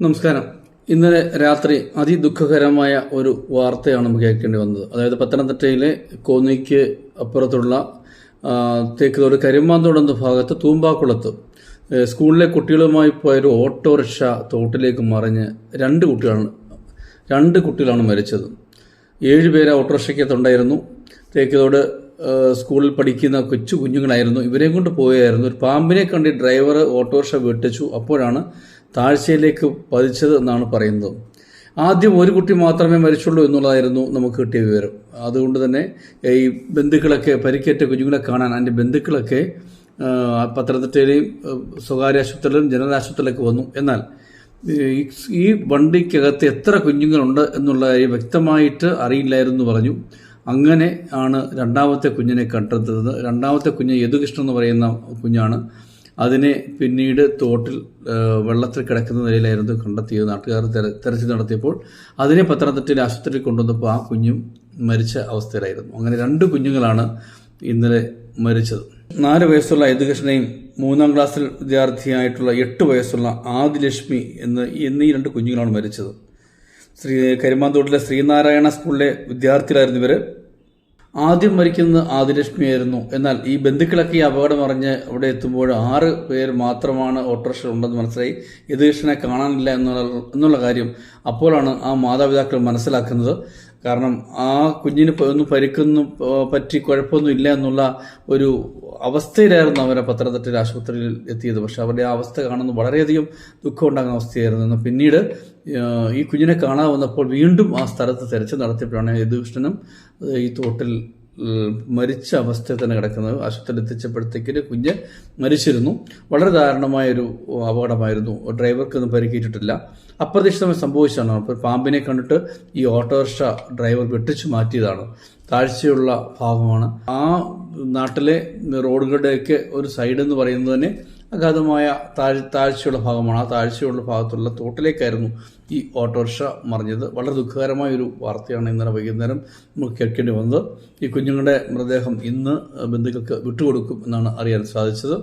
നമസ്കാരം. ഇന്നലെ രാത്രി അതിദുഃഖകരമായ ഒരു വാർത്തയാണ് നമുക്ക് കേൾക്കേണ്ടി വന്നത്. അതായത് പത്തനംതിട്ടയിലെ കോന്നിക്ക് അപ്പുറത്തുള്ള തേക്ക് തേക്കുതോട് കരിമാന്തോട് എന്ന ഭാഗത്ത് തൂമ്പാക്കുളത്ത് സ്കൂളിലെ കുട്ടികളുമായി പോയൊരു ഓട്ടോറിക്ഷ തോട്ടിലേക്ക് മറിഞ്ഞ് രണ്ട് കുട്ടികളാണ് രണ്ട് കുട്ടികളാണ് മരിച്ചത്. ഏഴ് പേര് ഓട്ടോറിക്ഷയ്ക്കകത്തുണ്ടായിരുന്നു. തേക്കതോട് സ്കൂളിൽ പഠിക്കുന്ന കൊച്ചു കുഞ്ഞുങ്ങളായിരുന്നു. ഇവരെയും കൊണ്ട് പോയായിരുന്നു ഒരു പാമ്പിനെ കണ്ടി ഡ്രൈവർ ഓട്ടോറിക്ഷ വെട്ടിച്ചു അപ്പോഴാണ് താഴ്ചയിലേക്ക് പതിച്ചത് എന്നാണ് പറയുന്നത്. ആദ്യം ഒരു കുട്ടി മാത്രമേ മരിച്ചുള്ളൂ എന്നുള്ളതായിരുന്നു നമുക്ക് കിട്ടിയ വിവരം. അതുകൊണ്ട് തന്നെ ഈ ബന്ധുക്കളൊക്കെ പരിക്കേറ്റ കുഞ്ഞുങ്ങളെ കാണാൻ അതിന്റെ ബന്ധുക്കളൊക്കെ പത്തനംതിട്ടയിലെയും സ്വകാര്യ ആശുപത്രിയിലും ജനറൽ ആശുപത്രിയിലൊക്കെ വന്നു. എന്നാൽ ഈ വണ്ടിക്കകത്ത് എത്ര കുഞ്ഞുങ്ങളുണ്ട് എന്നുള്ള വ്യക്തമായിട്ട് അറിയില്ലായിരുന്നു പറഞ്ഞു. അങ്ങനെ ആണ് രണ്ടാമത്തെ കുഞ്ഞിനെ കണ്ടെത്തുന്നത്. രണ്ടാമത്തെ കുഞ്ഞ് യദുകൃഷ്ണൻ എന്ന് പറയുന്ന കുഞ്ഞാണ്. അതിനെ പിന്നീട് തോട്ടിൽ വെള്ളത്തിൽ കിടക്കുന്ന നിലയിലായിരുന്നു കണ്ടെത്തിയത്. നാട്ടുകാർ തെര തെരച്ചിൽ നടത്തിയപ്പോൾ അതിനെ പത്തനംതിട്ടയിലെ ആശുപത്രിയിൽ കൊണ്ടുവന്നപ്പോൾ ആ കുഞ്ഞും മരിച്ച അവസ്ഥയിലായിരുന്നു. അങ്ങനെ രണ്ട് കുഞ്ഞുങ്ങളാണ് ഇന്നലെ മരിച്ചത്. നാല് വയസ്സുള്ള യദുകൃഷ്ണനെയും മൂന്നാം ക്ലാസ്സിൽ വിദ്യാർത്ഥിയായിട്ടുള്ള എട്ട് വയസ്സുള്ള ആദിലക്ഷ്മി എന്ന് എന്നീ രണ്ട് കുഞ്ഞുങ്ങളാണ് മരിച്ചത്. ശ്രീ കരിമാന്തോട്ടിലെ ശ്രീനാരായണ സ്കൂളിലെ വിദ്യാർത്ഥികളായിരുന്നു ഇവർ. ആദ്യം മരിക്കുന്നത് ആദിലക്ഷ്മിയായിരുന്നു. എന്നാൽ ഈ ബന്ധുക്കളൊക്കെ ഈ അപകടം അറിഞ്ഞ് അവിടെ എത്തുമ്പോൾ ആറ് പേർ മാത്രമാണ് ഓട്ടോറിക്ഷ ഉണ്ടെന്ന് മനസ്സിലായി. യതീഷിനെ കാണാനില്ല എന്നുള്ള എന്നുള്ള കാര്യം അപ്പോഴാണ് ആ മാതാപിതാക്കൾ മനസ്സിലാക്കുന്നത്. കാരണം ആ കുഞ്ഞിന് ഒന്നും പരിക്കൊന്നും പറ്റി കുഴപ്പമൊന്നും ഇല്ല എന്നുള്ള ഒരു അവസ്ഥയിലായിരുന്നു അവരെ പത്തനംതിട്ട ആശുപത്രിയിൽ എത്തിയത്. പക്ഷെ അവരുടെ ആ അവസ്ഥ കാണുന്നത് വളരെയധികം ദുഃഖം ഉണ്ടാകുന്ന അവസ്ഥയായിരുന്നു പിന്നീട് ഈ കുഞ്ഞിനെ കാണാൻ വന്നപ്പോൾ വീണ്ടും ആ സ്ഥലത്ത് തെരച്ചിൽ നടത്തിയപ്പോഴാണ് യദുകൃഷ്ണനും ഈ തോട്ടിൽ മരിച്ച അവസ്ഥയിൽ തന്നെ കിടക്കുന്നത്. ആശുപത്രിയിൽ എത്തിച്ചപ്പോഴത്തേക്കിന് കുഞ്ഞ് മരിച്ചിരുന്നു. വളരെ ദാരുണമായൊരു ഡ്രൈവർക്ക് ഒന്നും പരിക്കേറ്റിട്ടില്ല. അപ്രതീക്ഷിതമായി സംഭവിച്ചതാണ്. അപ്പോൾ പാമ്പിനെ കണ്ടിട്ട് ഈ ഓട്ടോറിക്ഷ ഡ്രൈവർ വെട്ടിച്ചു മാറ്റിയതാണ്. താഴ്ചയുള്ള ഭാഗമാണ്. ആ നാട്ടിലെ റോഡുകളുടെയൊക്കെ ഒരു സൈഡ് എന്ന് പറയുന്നത് തന്നെ അഗാധമായ താഴ് താഴ്ചയുള്ള ഭാഗമാണ്. ആ താഴ്ചയുള്ള ഭാഗത്തുള്ള തോട്ടിലേക്കായിരുന്നു ഈ ഓട്ടോറിക്ഷ മറിഞ്ഞത്. വളരെ ദുഃഖകരമായ ഒരു വാർത്തയാണ് ഇന്നലെ വൈകുന്നേരം നമുക്ക് കേൾക്കേണ്ടി വന്നത്. ഈ കുഞ്ഞുങ്ങളുടെ മൃതദേഹം ഇന്ന് ബന്ധുക്കൾക്ക് വിട്ടുകൊടുക്കും എന്നാണ് അറിയാൻ സാധിച്ചത്.